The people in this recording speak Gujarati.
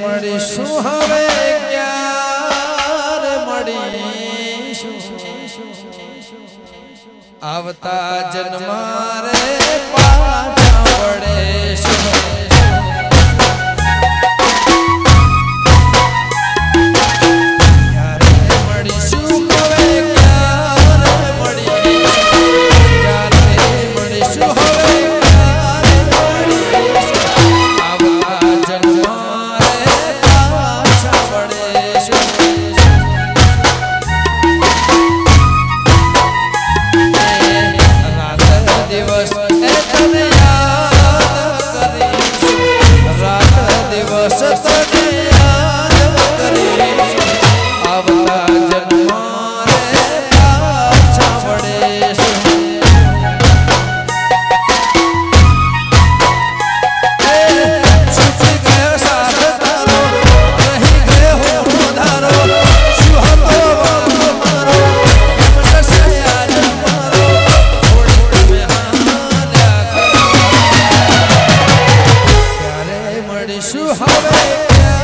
મળીશું. હવે ક્યારે મળીશું? આવતા જન્મારે પાછા વળે લડીશું હવે